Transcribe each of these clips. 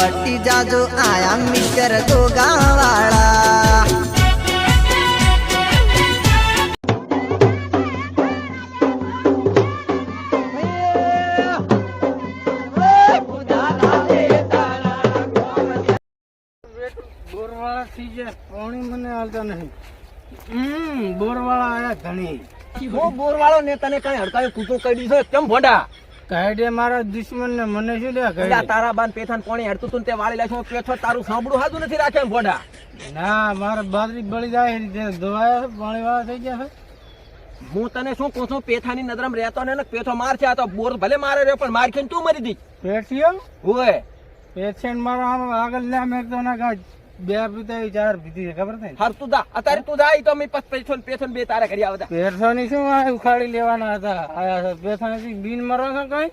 હટી જાજો આયા મિસ્ટર ગોગાવાળા બોરવાળા થઈ જાય પાણી મને હાલતા નહીં. હમ બોરવાળા આયા ધણી. હું બોરવાળો ને તને કઈ હડકાયું કૂતરું કરી છે? કેમ ભોંડા? કાયદે મારા દુશ્મન ને મને શું લે એટલે તારા બાન પેથાન પાણી હડતું તું તે વાળી લાશું પેથો તારું સાંભળું હાજુ નથી રાખે એમ ના મારા બાદરી બળી જાય રીતે ધોવાયા છે પાણી વાળા થઈ ગયા હું તને શું કહું છું પેથાની નદરમ રહેતો ને પેથો માર છે આ તો બોર ભલે મારે રહ્યો પણ મારખીને તું મરી દી પેઠિયો? હોય પેશન્ટ મારો આગળ લે મેં તો ના બે પીતા ચાર પીધી છે ખબર થાય હર તું જા. અત્યારે તું જા ઈ તો ને બે તારા ઘરે આવતા. પેરસાની શું આ ઉખાડી લેવાના હતા? આયા બીન મરો છો કઈ?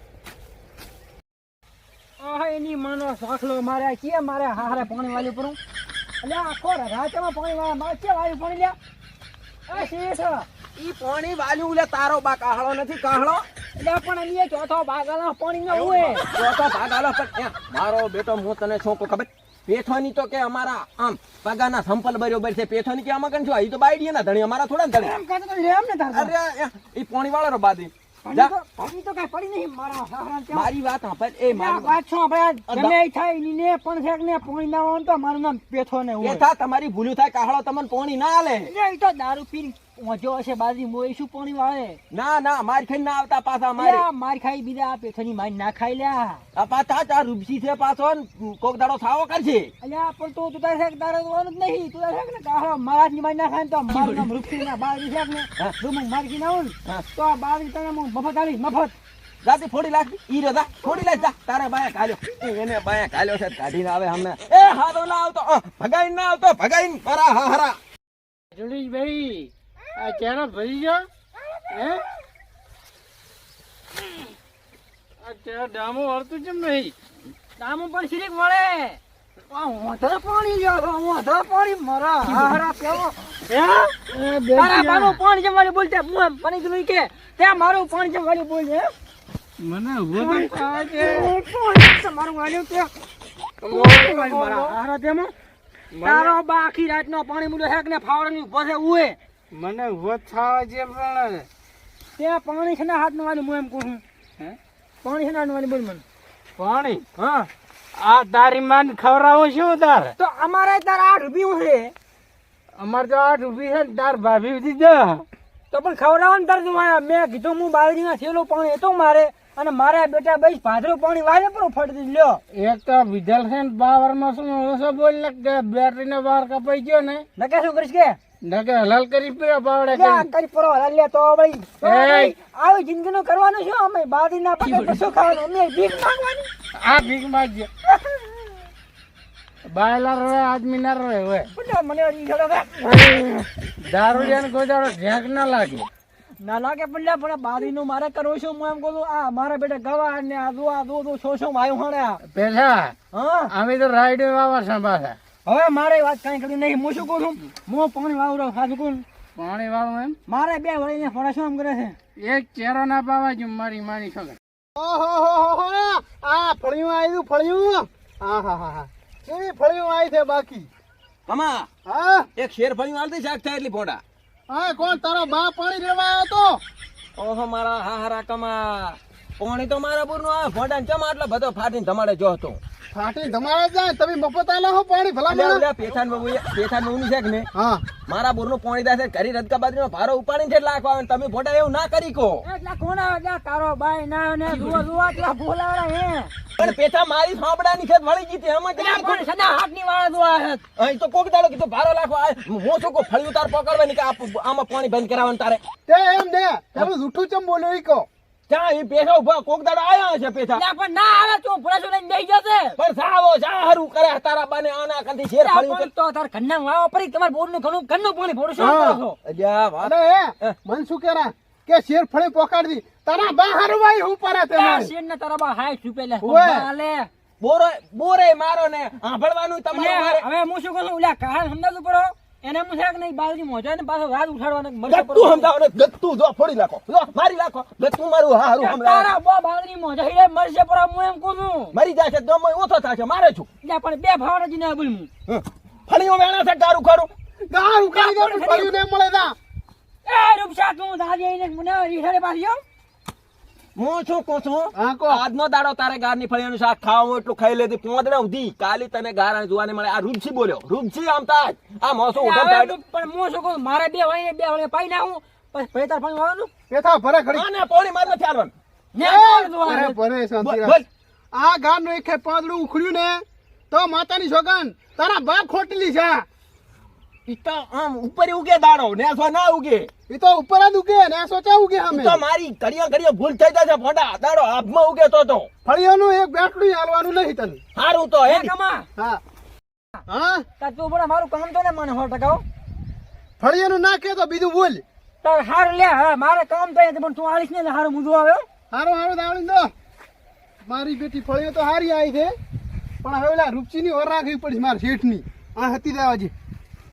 આ એની માનો સાખલો મારે કે મારે હારે પાણી વાળી પર એટલે આખો રાતમાં પાણી વાળા મારે કે વાળી પાણી લ્યા? એ શેષ ઈ પાણી વાલ્યું લે તારો બા કાહળો નથી કાહળો? એટલે પણ અમે ચોથો ભાગાનો પાણી ન હોય. તો ભાગ આલો પણ મારો બેટો હું તને છોકો ખબર? પેથોની તો કે અમારા આમ પગાના સંપલ બરોબર છે. પેથોની કે આમાં છો? ઈ તો બાઈડીએ ના ધણી અમારા થોડા ધણી. એમ કહેતો તો લેમ ને તાર અરે એ- ઈ પાણી વાળો રો બાદી જા પાણી તો કઈ પડી નહીં. મારા વાત એ મારી વાત. છો આપણે? એ થાય ને પણ છે ને પાણી ના તો મારું નામ પેથો ને તમારી ભૂલું થાય કાહળો તમને પાણી ના આલે. એ તો દારૂ પીને પહોંચ્યો હશે બાજી મોય શું પાણી વાળે? ના ના માર ખાઈ ના આવતા પાછા મારી. માર ખાઈ બીજા આ પેથોની માર ના ખાઈ લ્યા. આ પાછા ચા રૂપસી છે પાછો કોક દાડો સાવો કરશે અલ્યા પણ તું તું તારે તારે જોવાનું જ નહીં. તું તારે ને કાહો મારા ની માર ના ખાય તો મારું નામ રૂપસી ના બાળી છે ને. તું મને માર મારી ના આવું તો આ બાળી તને હું મફત આલીશ મફત. જાતે ફોડી લાખ. ઈ રે જા. ફોડી લાખ જા. તારે બાયા કાલ્યો. એને બાયા કાલ્યો છે કાઢીને આવે હમને એ હારો ના આવતો. ભગાઈ ના આવતો ભગાઈ પરા હા હરા. જુડીશ ભાઈ. આ ચારો ભરી ગયો હે? આ ચાર ડામો વળતું કેમ નહીં? ડામો પણ સિરીક વળે. આ પાણી લ્યો તો પાણી મારા હારા પાણી જમવાની બોલતે હું પાણી કે ત્યાં મારું પાણી જમવાની બોલ હે? મને ઊભો છે? તમારું વાળ્યું કે? મારા તેમાં? તારો રાતનો પાણી મૂલ્યો હેક ને ફાવડાની ઊભો છે ઉએ મને વધ થવા છે. પણ ત્યાં પાણી છે હાથ નવાની હું એમ કહું છું. હે? પાણી છે હાથ નવાની બોલ મને પાણી? હા. આ તારી માન ખવડાવું શું તાર? તો અમારે તાર આઠ રૂપિયું છે. અમારે તો આઠ ઊભી છે ને તાર ભાભી દીધો તો પણ ખવડાવવાનું તાર તું મેં કીધું હું બાલડીમાં થયેલું પાણી હતું મારે. અને મારે બેટા બેસ ભાદરું પાણી વાળે પણ ફટતી લ્યો. એક તો વિધલ છે ને પાવરમાં શું ઓછો બોલ ને કે બેટરી ને બાર કપાઈ ગયો ને. નકે શું કરીશ કે? નકે હલાલ કરી પીરા પાવડે લે આ કરી પરો હાલ લે તો ભાઈ. એ આવી જિંદગી નું કરવાનું શું? અમે બાદી ના તો શું ખાવાનું? અમે ભીખ માંગવાની. આ ભીખ માંગજે. બાયલા રોય આદમી ના રહે બધા મને દારૂડિયા ને દાડો ઢેક ના લાગે. ના લાગે પણ પણ બારીનું મારે કરવું શું? હું એમ કહું આ મારા બેટા ગવા ને આ દો આ દો દો છો છો માયું પેલા હા? અમે તો રાઈડ વાવા સંભાળે હવે મારે વાત કાંઈ કરી નહીં. હું શું કહું છું? હું પાણી વાવરો સાચું કહું પાણી વાવ એમ? મારે બે વળીને ફોડા શું કરે છે? એક ચેરો ના પાવા જો મારી માની છોકર આ ફળિયું આવ્યું ફળિયું? હા હા હા હા. કેવી ફળિયું આવી છે બાકી? કમા હા? એક શેર ફળિયું આવતી શાક થાય એટલી ફોડા. હા કોણ? તારો બા પાણી રેવા આવ્યો તો ઓહો મારા હા હરા કમા. પાણી તો મારા પૂરનું નું આ ભોંડા ચમ આટલો બધો ફાટીને તમારે જો હતો? ફાટી ધમાડે જાય. તમે મફત આલા હો પાણી ભલા મને. પેથાન બાબુ પેથાન બાબુની છે કે ને હા. મારા બોરનું પાણી દાસે કરી રદકા બાજરીનો ભારો ઉપાડીને છે લાખ આવે તમે ફોટા એવું ના કરી કો. એટલે કોણ આવે? એટલા તારો બાઈ ના ને જુઓ જુઓ એટલા બોલાવડા હે. પણ પેથા મારી સાંભળાની ખેત વળી જીતે એમાં કેટલા પણ સદા હાથની વાળા દો આ અહીં તો કોક દાડો કીધું ભારો લાખવા આવે. હું શું કો ફળિયું તાર પકડવાની કે આમાં પાણી બંધ કરાવવાનું તારે? તે એમ ને તમે જૂઠું ચમ બોલ્યો ઈ કહો? ત્યાં એ પેથા ઊભા કોક દાડો આયા છે પેથા એટલે પણ ના આવે તો ફળસો લઈને બેસી જશે. પણ સાવો સા કરે તારા બાને આના કંથી શેર એટલે ફળિયું તો તાર ઘરના વાળા પરી તમાર બોરનું ઘણું ઘરનું પાણી ભોડું કરો અલ્યા વાત. એ મન શું કેરા કે શેર ફળી પોકાડી દી. તારા બા હારું ભાઈ હું પરે તે શેર ને તારા બા હાઈ છુપેલા ઓવે. હાલે. બોરો બોરે મારો ને સાંભળવાનું તમારે હવે હું શું કહું ઓલા કાળ સમજાવતું પડો. એને એમ છે કે નહીં? બાજરી મોજો ને પાછો રાત ઉઠાડવાનો મરચો ગત્તું સમજાવો ને ગત્તું જો ફોડી નાખો. જો મારી નાખો ગત્તુ મારું હારું સમજાવ તારા બો બાજરી મોજો હે મરશે પર હું એમ કહું છું. મરી જશે દમ ઓછો થશે મારે છું. એટલે પણ બે ભાવના જીને બોલ હું ફળીઓ વેણા છે ગારું ખરું. ગારું કરી દો ફળીઓ ને મળે તા. એ રૂપસા તું દાદી આઈને મને રીસાડે પાછી. હું શું કહું છું? આજનો દાડો તારે ગારની ફળીઓનું શાક ખાવાનું એટલું ખાઈ લેતી પોંદડા ઉધી કાલી તને ગારા જોવાને મળે. આ રૂપસી બોલ્યો. રૂપસી આમ તાજ આ મોસો પણ હું શું કહું? મારે બે વાળી બે વાળી પાઈ નાખું પછી ફરી તાર પાણી વાળવાનું? પેથા ભરે ખડી આને પોણી માર નથી ને જોવાનું? ભરે શાંતિ બોલ રાખ. બોલ. આ ગારનું એક પાંદડું ઉખડ્યું ને તો માતાની સોગન તારા બાપ ખોટલી છે. ઈ તો આમ ઉપર ઉગે દાડો નેસો ના ઉગે. એ તો ઉપર જ ઉગે ને સોચા ઉગે અમે. તો મારી ઘડિયા ઘડિયા ભૂલ થઈ જશે ભોંડા દાડો હાથમાં ઉગે તો તો. ફળિયાનું એક બેટલું હાલવાનું નહીં તને. હારું તો હે કમા. હા. હા? તાર તું પણ મારું કામ તો ને મને હો ટકા ફળિયાનું ના કે તો બીજું બોલ. તાર હાર લે હા મારે કામ તો પણ તું આવીશ ને હારું મુજું આવ્યો હો. હારું હારું દાવડી દો મારી બેટી ફળિયો તો હારી આવી છે. પણ હવે રૂપચીની ઓર રાખવી પડી મારી શેઠની. આ હતી દેવાજી